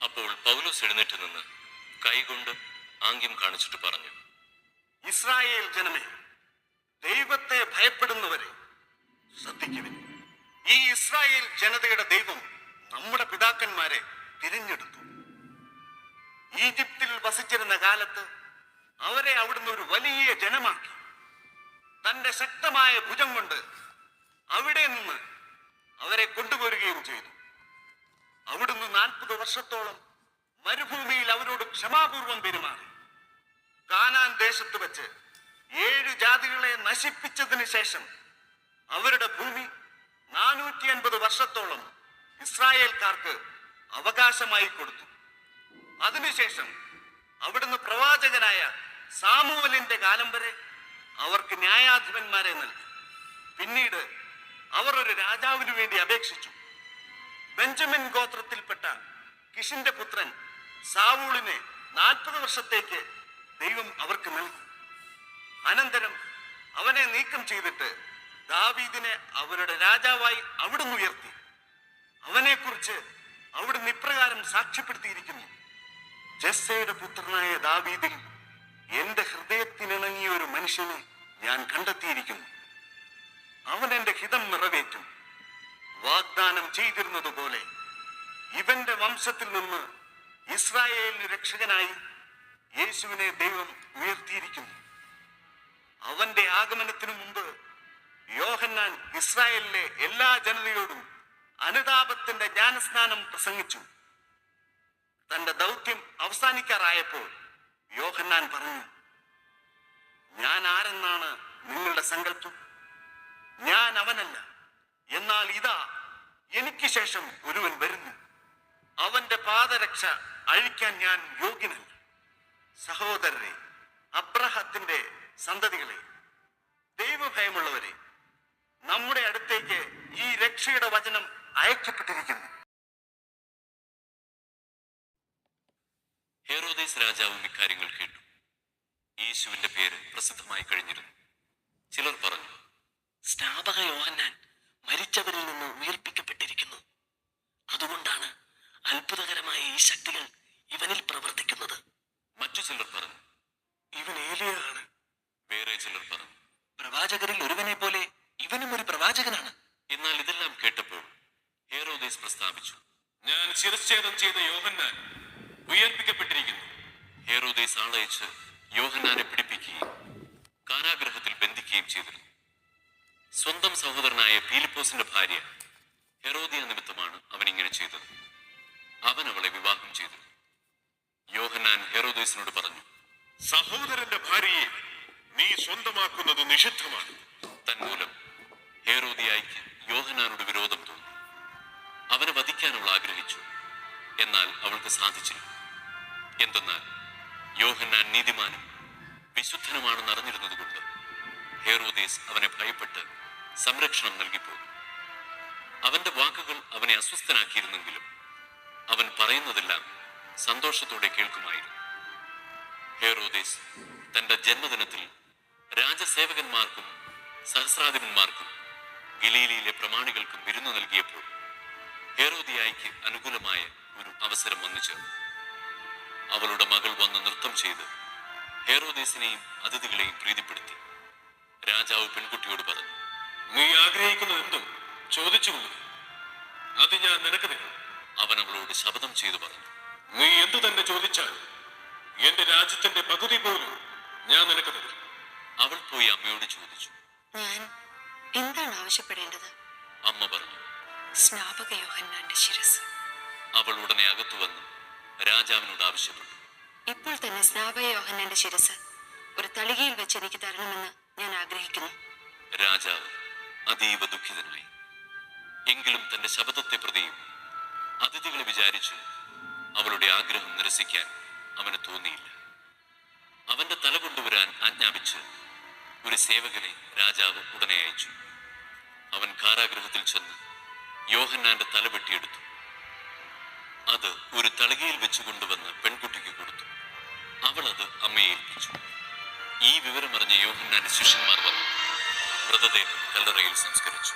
അപ്പോൾ പൗലോസ് എഴുന്നേറ്റ് നിന്ന് കൈകൊണ്ട് ആംഗ്യം കാണിച്ചിട്ട് പറഞ്ഞു ഇസ്രായേൽ ജനമേ ദൈവത്തെ ഭയപ്പെടുന്നവരെ ശ്രദ്ധിക്കുവിൻ. ഈ ഇസ്രായേൽ ജനതയുടെ ദൈവം നമ്മുടെ പിതാക്കന്മാരെ തിരഞ്ഞെടുത്തു. ഈജിപ്തിൽ വസിച്ചിരുന്ന കാലത്ത് അവരെ അവിടുന്ന് ഒരു വലിയ ജനമാക്കി. തന്റെ ശക്തമായ ഭുജം കൊണ്ട് അവിടെ നിന്ന് അവരെ കൊണ്ടുവരികയും ചെയ്തു. നാൽപ്പത് വർഷത്തോളം മരുഭൂമിയിൽ അവരോട് ക്ഷമാപൂർവം പെരുമാറി. കാനാൻ ദേശത്ത് വെച്ച് ഏഴ് ജാതികളെ നശിപ്പിച്ചതിന് ശേഷം അവരുടെ ഭൂമി നാനൂറ്റി അൻപത് വർഷത്തോളം ഇസ്രായേൽക്കാർക്ക് അവകാശമായി കൊടുത്തു. അതിനുശേഷം അവിടുന്ന് പ്രവാചകനായ സാമുവലിന്റെ കാലം വരെ അവർക്ക് ന്യായാധിപന്മാരെ നൽകി. പിന്നീട് അവർ ഒരു രാജാവിനു വേണ്ടി അപേക്ഷിച്ചു. ബെഞ്ചമിൻ ഗോത്രത്തിൽപ്പെട്ട കിഷിന്റെ പുത്രൻ സാവൂളിനെ നാൽപ്പത് വർഷത്തേക്ക് ദൈവം അവർക്ക് നൽകി. അനന്തരം അവനെ നീക്കം ചെയ്തിട്ട് ദാവീദിനെ അവരുടെ രാജാവായി അവിടുന്ന് ഉയർത്തി. അവനെക്കുറിച്ച് അവിടുന്ന് ഇപ്രകാരം സാക്ഷ്യപ്പെടുത്തിയിരിക്കുന്നു. ജസ്സയുടെ പുത്രനായ ദാവീദിൽ എന്റെ ഹൃദയത്തിനിണങ്ങിയ ഒരു മനുഷ്യനെ ഞാൻ കണ്ടെത്തിയിരിക്കുന്നു. അവൻ എന്റെ ഹിതം നിറവേറ്റും. വാഗ്ദാനം ചെയ്തിരുന്നതുപോലെ ഇവന്റെ വംശത്തിൽ നിന്ന് ഇസ്രായേലിന് രക്ഷകനായി യേശുവിനെ ദൈവം ഉയർത്തിയിരിക്കുന്നു. അവന്റെ ആഗമനത്തിനു മുമ്പ് യോഹന്നാൻ ഇസ്രായേലിലെ എല്ലാ ജനതയോടും അനുതാപത്തിന്റെ ജ്ഞാനസ്നാനം പ്രസംഗിച്ചു. തന്റെ ദൗത്യം അവസാനിക്കാറായപ്പോൾ യോഹന്നാൻ പറഞ്ഞു ഞാൻ ആരെന്നാണ് നിങ്ങളുടെ സങ്കല്പം? ഞാൻ അവനല്ല. എന്നാൽ ഇതാ എനിക്ക് ശേഷം ഒരുവൻ വരുന്നു. അവന്റെ പാദരക്ഷ അഴിക്കാൻ ഞാൻ യോഗ്യനല്ല. സഹോദരരെ അബ്രഹത്തിന്റെ സന്തതികളെ ദൈവഭയമുള്ളവരെ നമ്മുടെ അടുത്തേക്ക് ഈ രക്ഷയുടെ വചനം അയക്കപ്പെട്ടിരിക്കുന്നു. ഹേറോദേസ് രാജാവും ഇക്കാര്യങ്ങൾ കേട്ടു. യേശുവിന്റെ പേര് പ്രസിദ്ധമായി കഴിഞ്ഞിരുന്നു. ചിലർ പറഞ്ഞു സ്നാപക യോഹന്നാൻ മരിച്ചവരിൽ നിന്ന് ഉയർപ്പിക്കപ്പെട്ടിരിക്കുന്നു. അതുകൊണ്ടാണ് അത്ഭുതകരമായ ഈ ശക്തികൾ ഇവനിൽ പ്രവർത്തിക്കുന്നത്. മറ്റു ചിലർ പറഞ്ഞു ഇവൻ ഏലിയാണ് വേറെ ചിലർ പറഞ്ഞു പ്രവാചകരിൽ ഒരുവനെ പോലെ ഇവനും ഒരു പ്രവാചകനാണ്. എന്നാൽ ഇതെല്ലാം കേട്ടപ്പോൾ ഹേറോദേസ് പ്രസ്താവിച്ചു ഞാൻ ശിരച്ഛേദം ചെയ്ത യോഹന്നാൻ ഉയർപ്പിക്കപ്പെട്ടിരിക്കുന്നു. ഹേറോദേസ് ആളയച്ച് യോഹന്നാനെ പിടിപ്പിക്കുകയും കാരാഗ്രഹത്തിൽ ബന്ധിക്കുകയും ചെയ്തിരുന്നു. സ്വന്തം സഹോദരനായ ഫീലിപ്പോസിന്റെ ഭാര്യ ഹെറോദിയ നിമിത്തമാണ് അവൻ ഇങ്ങനെ ചെയ്തത്. അവൻ അവളെ വിവാഹം ചെയ്തു. യോഹന്നാൻ ഹെറോദേസിനോട് പറഞ്ഞു സഹോദരന്റെ ഭാര്യയെ നീ സ്വന്തമാക്കുന്നത് നിഷിദ്ധമാണ്. തന്മൂലം ഹേറോദിയായിക്ക് യോഹനാനോട് വിരോധം തോന്നി. അവനെ വധിക്കാൻ അവൾ ആഗ്രഹിച്ചു. എന്നാൽ അവൾക്ക് സാധിച്ചില്ല. എന്തെന്നാൽ യോഹന്നാൻ നീതിമാനും വിശുദ്ധനുമാണെന്ന് അറിഞ്ഞിരുന്നതുകൊണ്ട് ഹേറോദേസ് അവനെ ഭയപ്പെട്ട് സംരക്ഷണം നൽകിപ്പോയി അവന്റെ വാക്കുകൾ അവനെ അസ്വസ്ഥനാക്കിയിരുന്നെങ്കിലും അവൻ പറയുന്നതെല്ലാം സന്തോഷത്തോടെ കേൾക്കുമായിരുന്നു. ഹേറോദേസ് തന്റെ ജന്മദിനത്തിൽ രാജസേവകന്മാർക്കും സഹസ്രാധിപന്മാർക്കും ഗലീലയിലെ പ്രമാണികൾക്കും വിരുന്നു നൽകിയപ്പോൾ ഹേറോദിയായിക്ക് അനുകൂലമായ ഒരു അവസരം വന്നു ചേർന്നു. അവളുടെ മകൾ വന്ന് നൃത്തം ചെയ്ത് ഹേറോദേസിനെയും അതിഥികളെയും പ്രീതിപ്പെടുത്തി. രാജാവ് പെൺകുട്ടിയോട് പറഞ്ഞു നീ ആഗ്രഹിക്കുന്നതെന്തും ചോദിച്ചുകൊള്ളു അത് ഞാൻ നിനക്ക് തരും. അവൻ അവളോട് ശബ്ദം ചെയ്തു പറഞ്ഞു നീ എന്തു തന്നെ ചോദിച്ചാൽ എന്റെ രാജ്യത്തിന്റെ പകുതി പോലും ഞാൻ നിനക്ക് തരും. അവൾ പോയി അമ്മയോട് ചോദിച്ചു ഞാൻ എന്താണ് ആവശ്യപ്പെടേണ്ടത്? അമ്മ പറഞ്ഞു സ്നാപക യോഹന്നാന്റെ ശിരസ്. അവൾ ഉടനെ അകത്തു വന്നു രാജാവിനോട് ആവശ്യപ്പെട്ടു. ഇപ്പോൾ തന്നെ സ്നാപക യോഹന്നാന്റെ ശിരസ് ഒരു തളികയിൽ വെച്ച് എനിക്ക് തരണമെന്ന് ഞാൻ ആഗ്രഹിക്കുന്നു രാജാവ് അതീവ ദുഃഖിതനായി. എങ്കിലും തന്റെ ശബ്ദത്തെ പ്രതിയും അതിഥികളെ വിചാരിച്ചു അവളുടെ ആഗ്രഹം നിരസിക്കാൻ അവന് തോന്നിയില്ല. അവന്റെ തല കൊണ്ടുവരാൻ ആജ്ഞാപിച്ച് ഒരു സേവകനെ രാജാവ് ഉടനെ അയച്ചു. അവൻ കാരാഗ്രഹത്തിൽ ചെന്ന് യോഹന്നാന്റെ തല വെട്ടിയെടുത്തു. അത് ഒരു തളികയിൽ വെച്ചുകൊണ്ടുവന്ന് പെൺകുട്ടിക്ക് കൊടുത്തു. അവളത് അമ്മയെ ഏൽപ്പിച്ചു. ഈ വിവരമറിഞ്ഞ യോഹന്നാന്റെ ശിഷ്യന്മാർ വന്നു. മൃതദേഹം കല്ലറയിൽ സംസ്കരിച്ചു.